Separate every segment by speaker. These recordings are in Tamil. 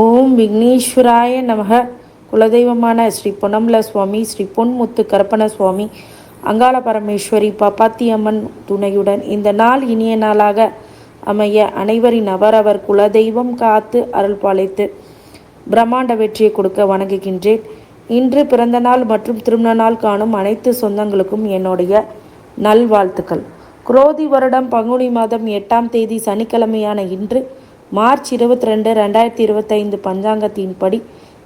Speaker 1: ஓம் விக்னேஸ்வராய நமக. குலதெய்வமான ஸ்ரீ பொன்னம்பல சுவாமி ஸ்ரீ பொன்முத்து கருப்பண சுவாமி அங்காள பரமேஸ்வரி பப்பாத்தியம்மன் துணையுடன் இந்த நாள் இனிய நாளாக அமைய அனைவரின் அவரவர் குலதெய்வம் காத்து அருள்பாலித்து பிரம்மாண்ட வெற்றியை கொடுக்க வணங்குகின்றேன். இன்று பிறந்த நாள் மற்றும் திருமண நாள் காணும் அனைத்து சொந்தங்களுக்கும் என்னுடைய நல்வாழ்த்துக்கள். குரோதி வருடம் பங்குனி மாதம் எட்டாம் தேதி சனிக்கிழமையான இன்று மார்ச் இருபத்தி ரெண்டு ரெண்டாயிரத்தி இருபத்தைந்து பஞ்சாங்கத்தின்படி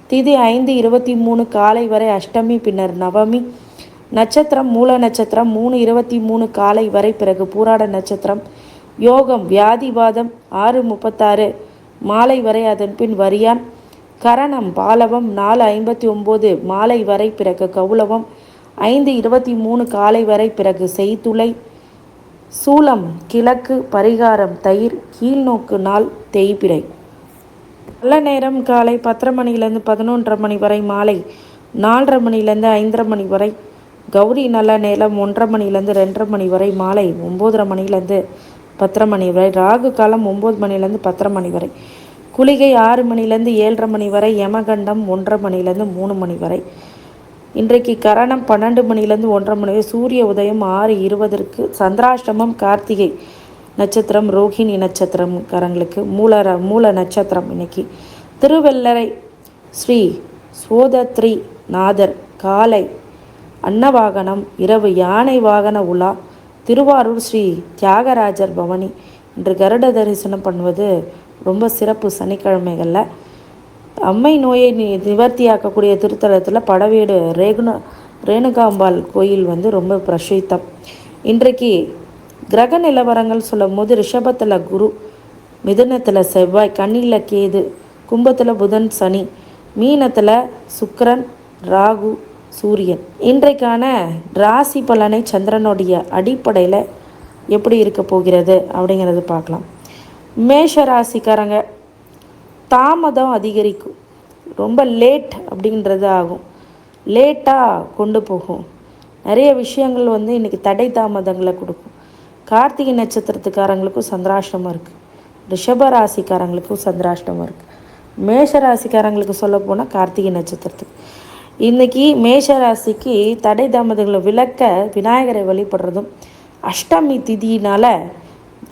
Speaker 1: திதி ஐந்து இருபத்தி மூணு காலை வரை அஷ்டமி பின்னர் நவமி. நட்சத்திரம் மூல நட்சத்திரம் மூணு இருபத்தி மூணு காலை வரை பிறகு பூராட நட்சத்திரம். யோகம் வியாதிவாதம் ஆறு முப்பத்தாறு மாலை வரை அதன் பின் வரியான். கரணம் பாலவம் நாலு ஐம்பத்தி ஒம்பது மாலை வரை பிறகு கௌலவம். ஐந்து இருபத்தி மூணு காலை வரை பிறகு செய்துளை. சூலம் கிழக்கு பரிகாரம் தயிர் கீழ்நோக்கு நாள் தேய்பிறை. நல்ல நேரம் காலை பத்தரை மணிலேருந்து பதினொன்றரை மணி வரை மாலை நாலரை மணிலேருந்து ஐந்தரை மணி வரை. கௌரி நல்ல நேரம் ஒன்றரை மணிலேருந்து ரெண்டரை மணி வரை மாலை ஒம்போதரை மணிலேருந்து பத்தரை மணி வரை. ராகு காலம் ஒம்பது மணிலேருந்து பத்தரை மணி வரை. குளிகை ஆறு மணிலேருந்து ஏழரை மணி வரை. யமகண்டம் ஒன்றரை மணிலேருந்து மூணு மணி வரை. இன்றைக்கு கரணம் பன்னெண்டு மணிலேருந்து ஒன்றரை மணி வரை சூரிய உதயம் ஆறு இருபதற்கு சந்திராஷ்டமம் கார்த்திகை நட்சத்திரம் ரோஹிணி நட்சத்திரம் காரங்களுக்கு மூல மூல நட்சத்திரம் இன்னைக்கு. திருவெல்லரை ஸ்ரீ சோதத்ரி நாதர் காலை அன்னவாகனம் இரவு யானை வாகன உலா திருவாரூர் ஸ்ரீ தியாகராஜர் பவனி. இன்று கருட தரிசனம் பண்ணுவது ரொம்ப சிறப்பு சனிக்கிழமைகளில். அம்மை நோயை நி நிவர்த்தியாக்கக்கூடிய திருத்தலத்தில் படவேடு ரேகுண ரேணுகாம்பாள் கோயில் வந்து ரொம்ப பிரசித்தம். இன்றைக்கு கிரக நிலவரங்கள் சொல்லும் போது ரிஷபத்தில் குரு மிதுனத்தில் செவ்வாய் கண்ணில் கேது கும்பத்தில் புதன் சனி மீனத்தில் சுக்கரன் ராகு சூரியன். இன்றைக்கான ராசி பலனை சந்திரனுடைய அடிப்படையில் எப்படி இருக்க போகிறது அப்படிங்கிறது பார்க்கலாம். மேஷ ராசிக்காரங்க தாமதம் அதிகரிக்கும். ரொம்ப லேட் அப்படின்றது ஆகும். லேட்டாக கொண்டு போகும். நிறைய விஷயங்கள் வந்து இன்றைக்கி தடை தாமதங்களை கொடுக்கும். கார்த்திகை நட்சத்திரத்துக்காரங்களுக்கும் சந்திராஷ்டமாக இருக்குது ரிஷப ராசிக்காரங்களுக்கும் சந்திராஷ்டமாக இருக்குது மேஷ ராசிக்காரங்களுக்கு சொல்ல போனால் கார்த்திகை நட்சத்திரத்துக்கு. இன்றைக்கி மேஷ ராசிக்கு தடை தாமதங்களை விளக்க விநாயகரை வழிபடுறதும் அஷ்டமி திதியினால்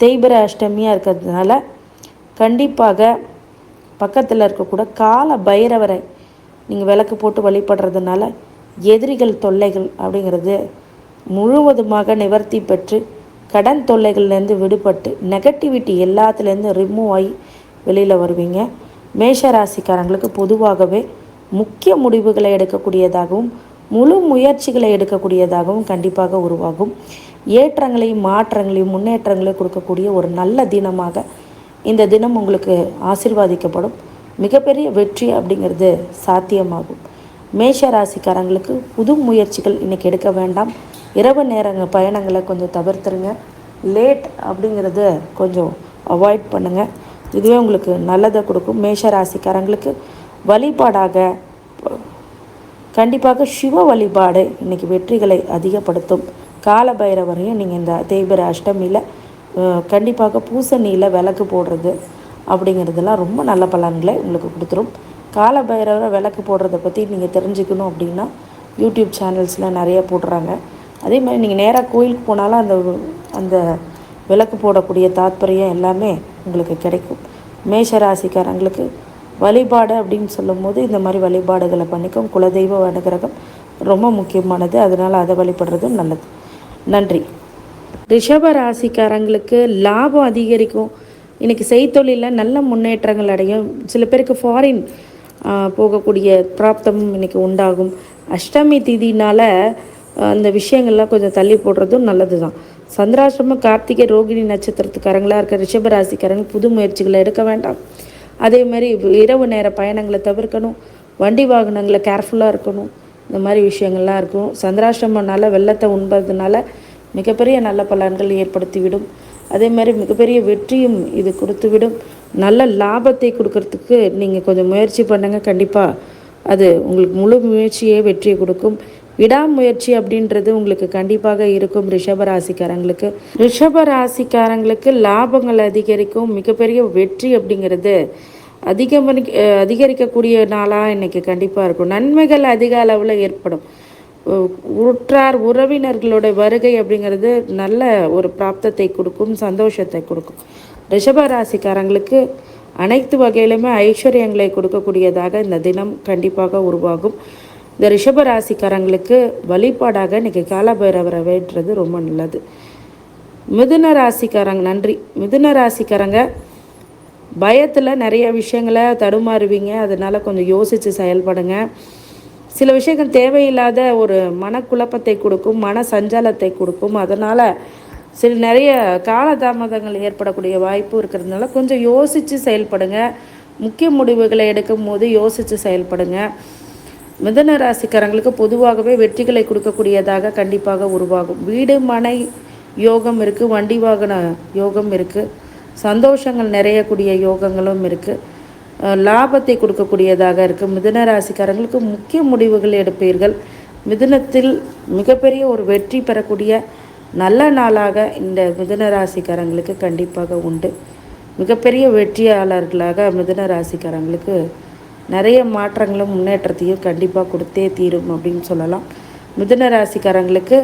Speaker 1: தேய்பிர அஷ்டமியாக இருக்கிறதுனால கண்டிப்பாக பக்கத்தில் இருக்கக்கூட கால பைரவரை நீங்கள் விளக்கு போட்டு வழிபடுறதுனால எதிரிகள் தொல்லைகள் அப்படிங்கிறது முழுவதுமாக நிவர்த்தி பெற்று கடன் தொல்லைகள்லேருந்து விடுபட்டு நெகட்டிவிட்டி எல்லாத்துலேருந்து ரிமூவ் ஆகி வெளியில் வருவீங்க. மேஷ ராசிக்காரங்களுக்கு பொதுவாகவே முக்கிய முடிவுகளை எடுக்கக்கூடியதாகவும் முழு முயற்சிகளை எடுக்கக்கூடியதாகவும் கண்டிப்பாக உருவாகும். ஏற்றங்களையும் மாற்றங்களையும் முன்னேற்றங்களையும் கொடுக்கக்கூடிய ஒரு நல்ல தினமாக இந்த தினம் உங்களுக்கு ஆசிர்வாதிக்கப்படும். மிகப்பெரிய வெற்றி அப்படிங்கிறது சாத்தியமாகும். மேஷ ராசிக்காரங்களுக்கு புது முயற்சிகள் இன்றைக்கி எடுக்க வேண்டாம். இரவு நேரங்க பயணங்களை கொஞ்சம் தவிர்த்துருங்க. லேட் அப்படிங்கிறத கொஞ்சம் அவாய்ட் பண்ணுங்கள் இதுவே உங்களுக்கு நல்லதை கொடுக்கும். மேஷ ராசிக்காரங்களுக்கு வழிபாடாக கண்டிப்பாக சிவ வழிபாடு இன்றைக்கி வெற்றிகளை அதிகப்படுத்தும். கால பைரவரையும் நீங்கள் இந்த தேய்பிர அஷ்டமியில் கண்டிப்பாக பூசணியில் விளக்கு போடுறது அப்படிங்கிறதெல்லாம் ரொம்ப நல்ல பலன்களை உங்களுக்கு கொடுத்துரும். கால பைரவரை விளக்கு போடுறத பற்றி நீங்கள் தெரிஞ்சுக்கணும் அப்படின்னா யூடியூப் சேனல்ஸில் நிறைய போடுறாங்க. அதே மாதிரி நீங்கள் நேராக கோயிலுக்கு போனாலும் அந்த அந்த விளக்கு போடக்கூடிய தாத்பரியம் எல்லாமே உங்களுக்கு கிடைக்கும். மேஷ ராசிக்காரங்களுக்கு வழிபாடு அப்படின்னு சொல்லும்போது இந்த மாதிரி வழிபாடுகளை பண்ணிக்கும். குலதெய்வ அனுகிரகம் ரொம்ப முக்கியமானது. அதனால் அதை வழிபடுறதும் நல்லது. நன்றி. ரிஷப ராசிக்காரங்களுக்கு லாபம் அதிகரிக்கும். இன்றைக்கி செய்தொழிலில் நல்ல முன்னேற்றங்கள் அடையும். சில பேருக்கு ஃபாரின் போகக்கூடிய பிராப்தமும் இன்றைக்கி உண்டாகும். அஷ்டமி திதினால் அந்த விஷயங்கள்லாம் கொஞ்சம் தள்ளி போடுறதும் நல்லது தான் சந்திராசிரம கார்த்திகை ரோகிணி நட்சத்திரத்துக்காரங்களாக இருக்க ரிஷபராசிக்காரங்க புது முயற்சிகளை எடுக்க வேண்டாம். அதே மாதிரி இரவு நேர பயணங்களை தவிர்க்கணும். வண்டி வாகனங்களை கேர்ஃபுல்லாக இருக்கணும். இந்த மாதிரி விஷயங்கள்லாம் இருக்கும். சந்திராசிரமனால வெள்ளத்தை உண்பதுனால மிகப்பெரிய நல்ல பலன்கள் ஏற்படுத்திவிடும். அதே மாதிரி மிகப்பெரிய வெற்றியும் இது கொடுத்துவிடும். நல்ல லாபத்தை கொடுக்கறதுக்கு நீங்கள் கொஞ்சம் முயற்சி பண்ணுங்கள் கண்டிப்பாக அது உங்களுக்கு முழு முயற்சியே வெற்றியை கொடுக்கும். விடாமுயற்சி அப்படின்றது உங்களுக்கு கண்டிப்பாக இருக்கும் ரிஷப ராசிக்காரங்களுக்கு. ரிஷப ராசிக்காரங்களுக்கு லாபங்கள் அதிகரிக்கும். மிகப்பெரிய வெற்றி அப்படிங்கிறது அதிகமரி அதிகரிக்கக்கூடிய நாளாக இன்றைக்கி கண்டிப்பாக இருக்கும். நன்மைகள் அதிக அளவில் ஏற்படும். உற்றார் உறவினர்களோட வருகை அப்படிங்கிறது நல்ல ஒரு பிராப்தத்தை கொடுக்கும் சந்தோஷத்தை கொடுக்கும். ரிஷப ராசிக்காரங்களுக்கு அனைத்து வகையிலுமே ஐஸ்வர்யங்களை கொடுக்கக்கூடியதாக இந்த தினம் கண்டிப்பாக உருவாகும். இந்த ரிஷப ராசிக்காரங்களுக்கு வழிபாடாக இன்றைக்கி காலபைரவரை வேண்டுறது ரொம்ப நல்லது. மிதுன ராசிக்காரங்க நன்றி. மிதுன ராசிக்காரங்க பயத்தில் நிறைய விஷயங்களை தடுமாறுவீங்க. அதனால் கொஞ்சம் யோசித்து செயல்படுங்க. சில விஷயங்கள் தேவையில்லாத ஒரு மனக்குழப்பத்தை கொடுக்கும் மன சஞ்சலத்தை கொடுக்கும். அதனால் சில நிறைய காலதாமதங்கள் ஏற்படக்கூடிய வாய்ப்பு இருக்கிறதுனால கொஞ்சம் யோசித்து செயல்படுங்க. முக்கிய முடிவுகளை எடுக்கும் போது யோசித்து செயல்படுங்க. மிதன ராசிக்காரங்களுக்கு பொதுவாகவே வெற்றிகளை கொடுக்கக்கூடியதாக கண்டிப்பாக உருவாகும். வீடு மனை யோகம் இருக்குது வண்டி வாகன யோகம் இருக்குது சந்தோஷங்கள் நிறையக்கூடிய யோகங்களும் இருக்குது லாபத்தை கொடுக்கக்கூடியதாக இருக்குது மிதுன ராசிக்காரங்களுக்கு முக்கிய முடிவுகள் எடுப்பீர்கள். மிதுனத்தில் மிகப்பெரிய ஒரு வெற்றி பெறக்கூடிய நல்ல நாளாக இந்த மிதுன ராசிக்காரங்களுக்கு கண்டிப்பாக உண்டு. மிகப்பெரிய வெற்றியாளர்களாக மிதுன ராசிக்காரங்களுக்கு நிறைய மாற்றங்களும் முன்னேற்றத்தையும் கண்டிப்பாக கொடுத்தே தீரும் அப்படின்னு சொல்லலாம். மிதுன ராசிக்காரங்களுக்கு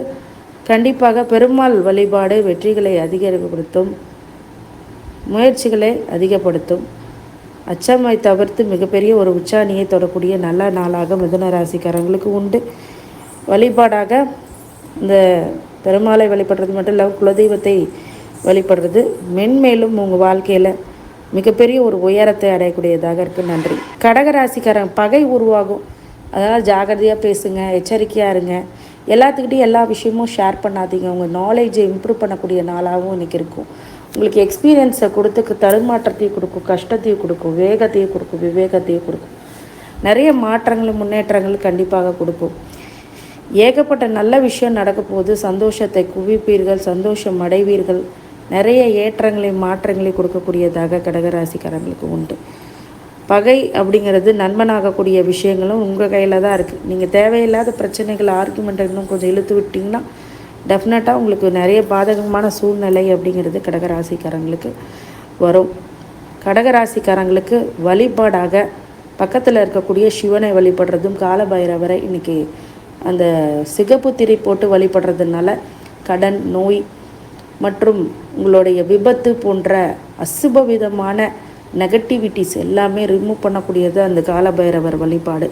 Speaker 1: கண்டிப்பாக பெருமாள் வழிபாடு வெற்றிகளை அதிகரிப்படுத்தும் முயற்சிகளை அதிகப்படுத்தும். அச்சமை தவிர்த்து மிகப்பெரிய ஒரு உச்சாணியை தொடக்கூடிய நல்ல நாளாக மிதுன ராசிக்காரங்களுக்கு உண்டு. வழிபாடாக இந்த பெருமாளை வழிபடுறது மட்டும் இல்லாமல் குலதெய்வத்தை வழிபடுறது மென்மேலும் உங்கள் வாழ்க்கையில் மிகப்பெரிய ஒரு உயரத்தை அடையக்கூடியதாக இருக்குது நன்றி. கடகராசிக்காரன் பகை உருவாகும். அதனால் ஜாகிரதையாக பேசுங்க எச்சரிக்கையாக இருங்க. எல்லாத்துக்கிட்டையும் எல்லா விஷயமும் ஷேர் பண்ணாதீங்க. உங்கள் நாலேஜை இம்ப்ரூவ் பண்ணக்கூடிய நாளாகவும் இன்றைக்கி இருக்கும். உங்களுக்கு எக்ஸ்பீரியன்ஸை கொடுத்து தருமாற்றத்தையும் கொடுக்கும் கஷ்டத்தையும் கொடுக்கும் வேகத்தையும் கொடுக்கும் விவேகத்தையும் கொடுக்கும். நிறைய மாற்றங்களும் முன்னேற்றங்களும் கண்டிப்பாக கொடுக்கும். ஏகப்பட்ட நல்ல விஷயம் நடக்க போது சந்தோஷத்தை குவிப்பீர்கள் சந்தோஷம் அடைவீர்கள். நிறைய ஏற்றங்களை மாற்றங்களை கொடுக்கக்கூடியதாக கடகராசிக்காரங்களுக்கு உண்டு. பகை அப்படிங்கிறது நண்பனாகக்கூடிய விஷயங்களும் உங்கள் கையில் தான் இருக்குது நீங்கள் தேவையில்லாத பிரச்சனைகள் ஆர்குமெண்ட் இன்னும் கொஞ்சம் இழுத்து விட்டிங்கன்னா டெஃபினட்டாக உங்களுக்கு நிறைய பாதகமான சூழ்நிலை அப்படிங்கிறது கடகராசிக்காரங்களுக்கு வரும். கடகராசிக்காரங்களுக்கு வழிபாடாக பக்கத்தில் இருக்கக்கூடிய சிவனை வழிபடுறதும் காலபைரவரை இன்றைக்கி அந்த சிகப்பு திரி போட்டு வழிபடுறதுனால கடன் நோய் மற்றும் உங்களுடைய விபத்து போன்ற அசுப விதமான நெகட்டிவிட்டிஸ் எல்லாமே ரிமூவ் பண்ணக்கூடியது அந்த காலபைரவர் வழிபாடு.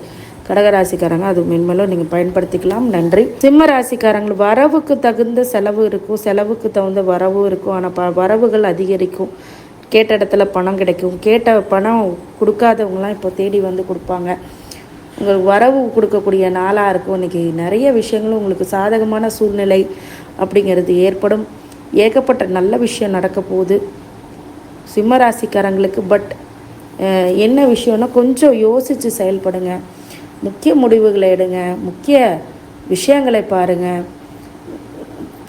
Speaker 1: கடகராசிக்காரங்க அது மென்மேலும் நீங்கள் பயன்படுத்திக்கலாம். நன்றி. சிம்ம ராசிக்காரங்கள் வரவுக்கு தகுந்த செலவு இருக்கும். செலவுக்கு தகுந்த வரவும் இருக்கும். ஆனால் ப வரவுகள் அதிகரிக்கும். கேட்ட இடத்துல பணம் கிடைக்கும். கேட்ட பணம் கொடுக்காதவங்களாம் இப்போ தேடி வந்து கொடுப்பாங்க. உங்களுக்கு வரவு கொடுக்கக்கூடிய நாளாக இருக்கும். இன்றைக்கி நிறைய விஷயங்களும் உங்களுக்கு சாதகமான சூழ்நிலை அப்படிங்கிறது ஏற்படும். ஏகப்பட்ட நல்ல விஷயம் நடக்க போகுது. சிம்ம ராசிக்காரங்களுக்கு பட் என்ன விஷயம்னா கொஞ்சம் யோசித்து செயல்படுங்க. முக்கிய முடிவுகளை எடுங்க. முக்கிய விஷயங்களை பாருங்கள்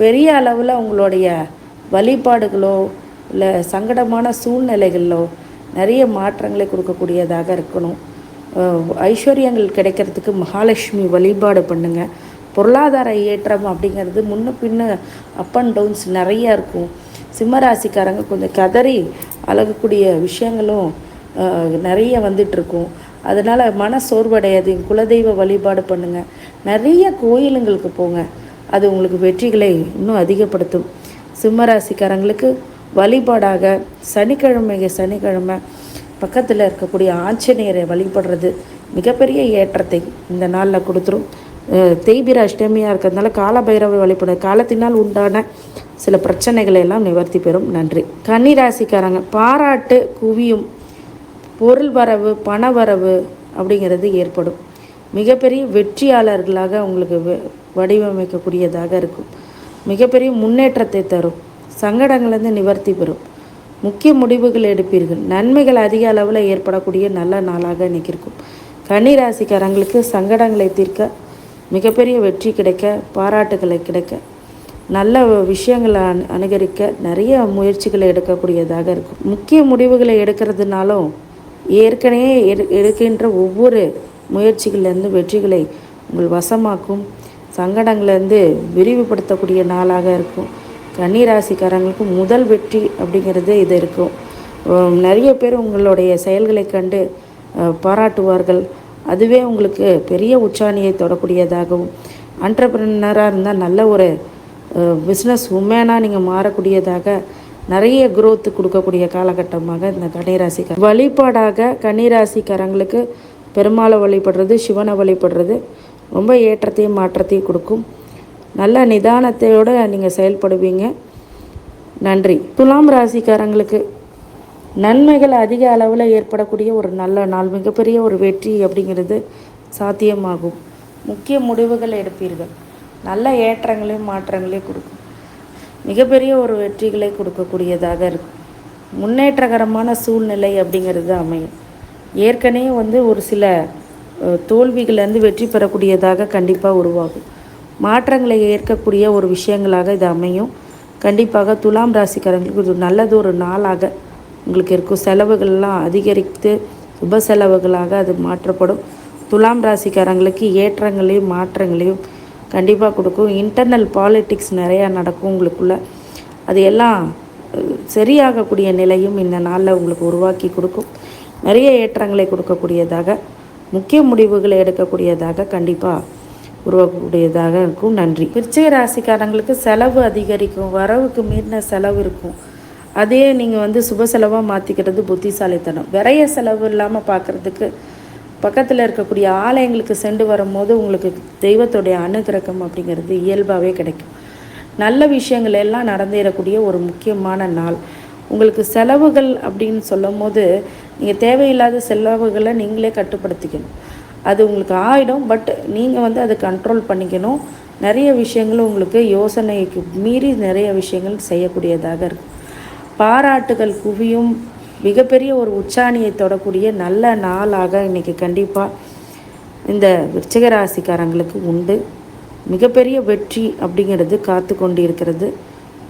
Speaker 1: பெரிய அளவில் உங்களுடைய வழிபாடுகளோ இல்லை சங்கடமான சூழ்நிலைகளோ நிறைய மாற்றங்களை கொடுக்கக்கூடியதாக இருக்கணும். ஐஸ்வர்யங்கள் கிடைக்கிறதுக்கு மகாலட்சுமி வழிபாடு பண்ணுங்கள் பொருளாதார ஏற்றம் அப்படிங்கிறது முன்ன பின்ன அப் அண்ட் டவுன்ஸ் நிறையா இருக்கும். சிம்மராசிக்காரங்க கொஞ்சம் கதறி அழகக்கூடிய விஷயங்களும் நிறைய வந்துட்டுருக்கும். அதனால் மன சோர்வடையாது. குலதெய்வ வழிபாடு பண்ணுங்கள் நிறைய கோயிலுங்களுக்கு போங்க. அது உங்களுக்கு வெற்றிகளை இன்னும் அதிகப்படுத்தும். சிம்மராசிக்காரங்களுக்கு வழிபாடாக சனிக்கிழமை சனிக்கிழமை பக்கத்தில் இருக்கக்கூடிய ஆஞ்சநேயரை வழிபடுறது மிகப்பெரிய ஏற்றத்தை இந்த நாளில் கொடுத்துரும். அஹ் தேய்பிர அஷ்டமியாக இருக்கிறதுனால காலபைரவை வழிபட. காலத்தினால் உண்டான சில பிரச்சனைகளை எல்லாம் நிவர்த்தி பெறும். நன்றி. கன்னிராசிக்காரங்க பாராட்டு குவியும் பொருள் வரவு பண வரவு அப்படிங்கிறது ஏற்படும். மிகப்பெரிய வெற்றியாளர்களாக உங்களுக்கு வ- வடிவமைக்கக்கூடியதாக இருக்கும். மிகப்பெரிய முன்னேற்றத்தை தரும். சங்கடங்கள்லேருந்து நிவர்த்தி பெறும். முக்கிய முடிவுகள் எடுப்பீர்கள். நன்மைகள் அதிக அளவில் ஏற்படக்கூடிய நல்ல நாளாக இன்றைக்கி இருக்கும் கன்னி ராசிக்காரங்களுக்கு சங்கடங்களை தீர்க்க மிகப்பெரிய வெற்றி கிடைக்க பாராட்டுகளை கிடைக்க நல்ல விஷயங்களை அனு அனுகரிக்க நிறைய முயற்சிகளை எடுக்கக்கூடியதாக இருக்கும். முக்கிய முடிவுகளை எடுக்கிறதுனாலும் ஏற்கனவே எடு எடுக்கின்ற ஒவ்வொரு முயற்சிகள்லேருந்து வெற்றிகளை உங்கள் வசமாக்கும் சங்கடங்கள்லேருந்து விரிவுபடுத்தக்கூடிய நாளாக இருக்கும். கன்னிராசிக்காரங்களுக்கு முதல் வெற்றி அப்படிங்கிறது இது இருக்கும். நிறைய பேர் உங்களுடைய செயல்களை கண்டு பாராட்டுவார்கள். அதுவே உங்களுக்கு பெரிய உச்சாணியை தொடக்கூடியதாகவும் அன்டர்பிரினராக இருந்தால் நல்ல ஒரு பிஸ்னஸ் உமேனாக நீங்கள் மாறக்கூடியதாக நிறைய குரோத் கொடுக்கக்கூடிய காலகட்டமாக இந்த கன்னிராசிக்கார வழிபாடாக கன்னிராசிக்காரங்களுக்கு பெருமாளை வழிபடுறது சிவனை வழிபடுறது ரொம்ப ஏற்றத்தையும் மாற்றத்தையும் கொடுக்கும். நல்ல நிதானத்தையோடு நீங்கள் செயல்படுவீங்க. நன்றி. துலாம் ராசிக்காரங்களுக்கு நன்மைகள் அதிக அளவில் ஏற்படக்கூடிய ஒரு நல்ல நாள் மிகப்பெரிய ஒரு வெற்றி அப்படிங்கிறது சாத்தியமாகும். முக்கிய முடிவுகள் எடுப்பீர்கள். நல்ல ஏற்றங்களையும் மாற்றங்களையும் கொடுக்கும். மிகப்பெரிய ஒரு வெற்றிகளை கொடுக்கக்கூடியதாக இருக்கும். முன்னேற்றகரமான சூழ்நிலை அப்படிங்கிறது அமையும். ஏற்கனவே வந்து ஒரு சில தோல்விகள்லேருந்து வெற்றி பெறக்கூடியதாக கண்டிப்பாக உருவாகும். மாற்றங்களை ஏற்கக்கூடிய ஒரு விஷயங்களாக இது அமையும். கண்டிப்பாக துலாம் ராசிக்காரங்களுக்கு இது நல்லது ஒரு நாளாக உங்களுக்கு இருக்கும். செலவுகள்லாம் அதிகரித்து சுப செலவுகளாக அது மாற்றப்படும். துலாம் ராசிக்காரங்களுக்கு ஏற்றங்களையும் மாற்றங்களையும் கண்டிப்பாக கொடுக்கும். இன்டர்னல் பாலிட்டிக்ஸ் நிறையா நடக்கும் உங்களுக்குள்ள. அது எல்லாம் சரியாகக்கூடிய நிலையும் இந்த நாளில் உங்களுக்கு உருவாக்கி கொடுக்கும். நிறைய ஏற்றங்களை கொடுக்கக்கூடியதாக முக்கிய முடிவுகளை எடுக்கக்கூடியதாக கண்டிப்பாக உருவாக்கக்கூடியதாக இருக்கும். நன்றி. விருச்சிக ராசிக்காரங்களுக்கு செலவு அதிகரிக்கும். வரவுக்கு மீறின செலவு இருக்கும். அதே நீங்கள் வந்து சுப செலவாக மாற்றிக்கிறது புத்திசாலித்தனம். விரைய செலவு இல்லாமல் பார்க்குறதுக்கு பக்கத்தில் இருக்கக்கூடிய ஆலயங்களுக்கு சென்று வரும்போது உங்களுக்கு தெய்வத்துடைய அனுகிரகம் அப்படிங்கிறது இயல்பாகவே கிடைக்கும். நல்ல விஷயங்கள் எல்லாம் நடந்தேறக்கூடிய ஒரு முக்கியமான நாள். உங்களுக்கு செலவுகள் அப்படின்னு சொல்லும் போது நீங்கள் தேவையில்லாத செலவுகளை நீங்களே கட்டுப்படுத்திக்கணும். அது உங்களுக்கு ஆகிடும் பட் நீங்கள் வந்து அதை கண்ட்ரோல் பண்ணிக்கணும். நிறைய விஷயங்கள் உங்களுக்கு யோசனைக்கு மீறி நிறைய விஷயங்கள் செய்யக்கூடியதாக இருக்கும். பாராட்டுகள் குவியும் மிகப்பெரிய ஒரு உச்சாணியை தொடக்கூடிய நல்ல நாளாக இன்றைக்கி கண்டிப்பாக இந்த விருச்சிகராசிக்காரங்களுக்கு உண்டு. மிகப்பெரிய வெற்றி அப்படிங்கிறது காத்து கொண்டு இருக்கிறது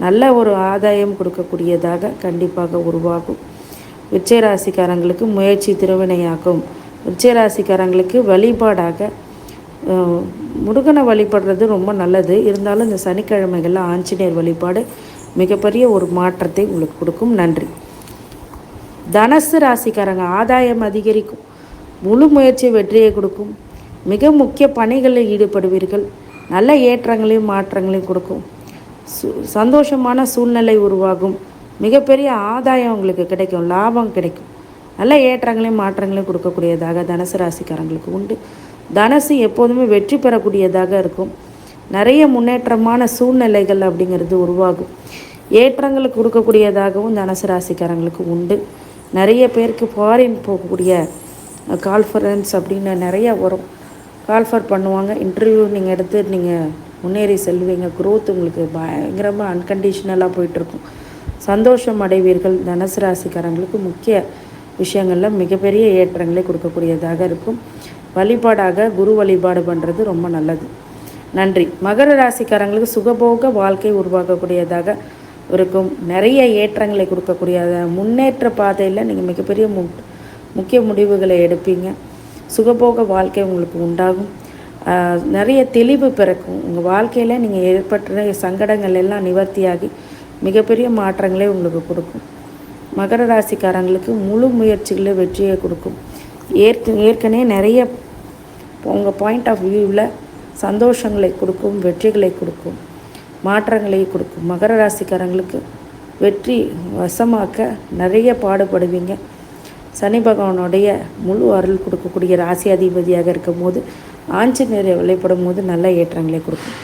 Speaker 1: நல்ல ஒரு ஆதாயம் கொடுக்கக்கூடியதாக கண்டிப்பாக உருவாகும். விச்சயராசிக்காரங்களுக்கு முயற்சி திருவினையாகும் விச்சயராசிக்காரங்களுக்கு வழிபாடாக முருகனை வழிபடுறது ரொம்ப நல்லது. இருந்தாலும் இந்த சனிக்கிழமைகளில் ஆஞ்சநேயர் வழிபாடு மிகப்பெரிய ஒரு மாற்றத்தை உங்களுக்கு கொடுக்கும். நன்றி. தனசு ராசிக்காரங்க ஆதாயம் அதிகரிக்கும். முழு முயற்சி வெற்றியை கொடுக்கும். மிக முக்கிய பணிகளில் ஈடுபடுவீர்கள். நல்ல ஏற்றங்களையும் மாற்றங்களையும் கொடுக்கும். சு சந்தோஷமான சூழ்நிலை உருவாகும். மிகப்பெரிய ஆதாயம் உங்களுக்கு கிடைக்கும். லாபம் கிடைக்கும். நல்ல ஏற்றங்களையும் மாற்றங்களையும் கொடுக்கக்கூடியதாக தனுசு ராசிக்காரங்களுக்கு உண்டு. தனசு எப்போதுமே வெற்றி பெறக்கூடியதாக இருக்கும். நிறைய முன்னேற்றமான சூழ்நிலைகள் அப்படிங்கிறது உருவாகும். ஏற்றங்களுக்கு கொடுக்கக்கூடியதாகவும் தனுசு ராசிக்காரங்களுக்கு உண்டு. நிறைய பேருக்கு ஃபாரின் போகக்கூடிய கால்ஃபரன்ஸ் அப்படின்னு நிறைய வரும். கால்ஃபர் பண்ணுவாங்க. இன்டர்வியூ நீங்கள் எடுத்து நீங்கள் முன்னேறி செல்வீங்க. க்ரோத் உங்களுக்கு பயங்கரமாக அன்கண்டிஷ்னலாக போயிட்டுருக்கும். சந்தோஷம் அடைவீர்கள். தனுசு ராசிக்காரங்களுக்கு முக்கிய விஷயங்களில் மிகப்பெரிய ஏற்றங்களை கொடுக்கக்கூடியதாக இருக்கும். வழிபாடாக குரு வழிபாடு பண்ணுறது ரொம்ப நல்லது. நன்றி. மகர ராசிக்காரங்களுக்கு சுகபோக வாழ்க்கை உருவாக்கக்கூடியதாக இருக்கும். நிறைய ஏற்றங்களை கொடுக்கக்கூடிய முன்னேற்ற பாதையில் நீங்கள் மிகப்பெரிய மு முக்கிய முடிவுகளை எடுப்பீங்க. சுகபோக வாழ்க்கை உங்களுக்கு உண்டாகும். நிறைய தெளிவு பிறக்கும். உங்கள் வாழ்க்கையில் நீங்கள் ஏற்பட்ட சங்கடங்கள் எல்லாம் நிவர்த்தியாகி மிகப்பெரிய மாற்றங்களே உங்களுக்கு கொடுக்கும். மகர ராசிக்காரங்களுக்கு முழு முயற்சிகளை வெற்றியை கொடுக்கும். ஏற்க ஏற்கனவே நிறைய உங்கள் பாயிண்ட் ஆஃப் வியூவில் சந்தோஷங்களை கொடுக்கும் வெற்றிகளை கொடுக்கும். மாற்றங்களை கொடுக்கும். மகர ராசிக்காரங்களுக்கு வெற்றி வசமாக்க நிறைய பாடுபடுவீங்க. சனி பகவானுடைய முழு அருள் கொடுக்கக்கூடிய ராசி அதிபதியாக இருக்கும் போது ஆஞ்சநேயரை வழிபடும் போது நல்ல ஏற்றங்களை கொடுக்கும்.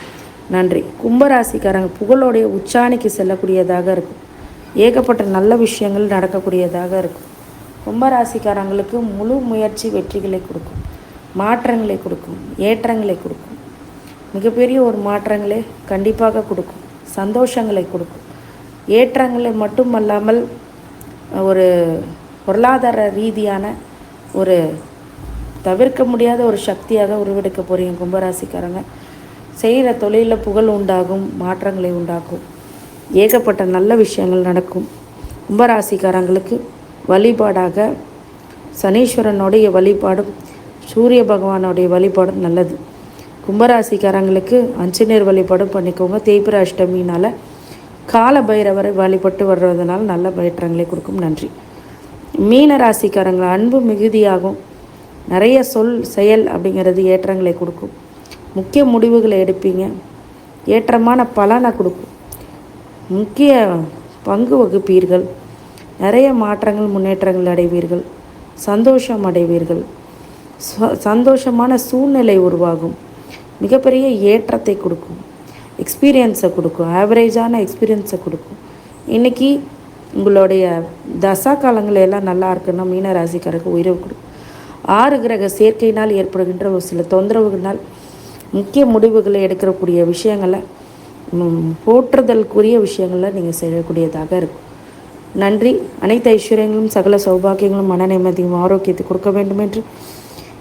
Speaker 1: நன்றி. கும்பராசிக்காரங்க புகழோடைய உச்சாணிக்கு செல்லக்கூடியதாக இருக்கும். ஏகப்பட்ட நல்ல விஷயங்கள் நடக்கக்கூடியதாக இருக்கும். கும்பராசிக்காரங்களுக்கு முழு முயற்சி வெற்றிகளை கொடுக்கும். மாற்றங்களை கொடுக்கும். ஏற்றங்களை கொடுக்கும். மிகப்பெரிய ஒரு மாற்றங்களை கண்டிப்பாக கொடுக்கும். சந்தோஷங்களை கொடுக்கும். ஏற்றங்களை மட்டுமல்லாமல் ஒரு பொருளாதார ரீதியான ஒரு தவிர்க்க முடியாத ஒரு சக்தியாக உருவெடுக்க போகிறீங்க கும்பராசிக்காரங்க. செய்கிற தொழிலில் புகழ் உண்டாகும் மாற்றங்களை உண்டாக்கும். ஏகப்பட்ட நல்ல விஷயங்கள் நடக்கும். கும்பராசிக்காரங்களுக்கு வழிபாடாக சனீஸ்வரனுடைய வழிபாடும் சூரிய பகவானுடைய வழிபாடும் நல்லது. கும்பராசிக்காரங்களுக்கு அஞ்சனேர் வழிபாடும் பண்ணிக்கோங்க. தேய்பிர அஷ்டமினால் கால பைரவரை வழிபட்டு வர்றதுனால நல்ல பயிற்றங்களை கொடுக்கும். நன்றி. மீன ராசிக்காரங்களை அன்பு மிகுதியாகும். நிறைய சொல் செயல் அப்படிங்கிறது ஏற்றங்களை கொடுக்கும். முக்கிய முடிவுகளை எடுப்பீங்க. ஏற்றமான பலனை கொடுக்கும். முக்கிய பங்கு வகுப்பீர்கள். நிறைய மாற்றங்கள் முன்னேற்றங்கள் அடைவீர்கள். சந்தோஷம் அடைவீர்கள். ச- சந்தோஷமான சூழ்நிலை உருவாகும். மிகப்பெரிய ஏற்றத்தை கொடுக்கும். எக்ஸ்பீரியன்ஸை கொடுக்கும். ஆவரேஜான எக்ஸ்பீரியன்ஸை கொடுக்கும். இன்றைக்கி உங்களுடைய தசா காலங்கள் எல்லாம் நல்லா இருக்குன்னா மீன ராசிக்காரருக்கு உயர்வு கொடுக்கும் ஆறு கிரக சேர்க்கையினால் ஏற்படுகின்ற ஒரு சில தொந்தரவுகளால் முக்கிய முடிவுகளை எடுக்கக்கூடிய விஷயங்களை போற்றுதலுக்குரிய விஷயங்களை நீங்கள் செய்யக்கூடியதாக இருக்கும். நன்றி. அனைத்து ஐஸ்வர்யங்களும் சகல சௌபாகியங்களும் மன நிம்மதியும் ஆரோக்கியத்தை கொடுக்க வேண்டும் என்று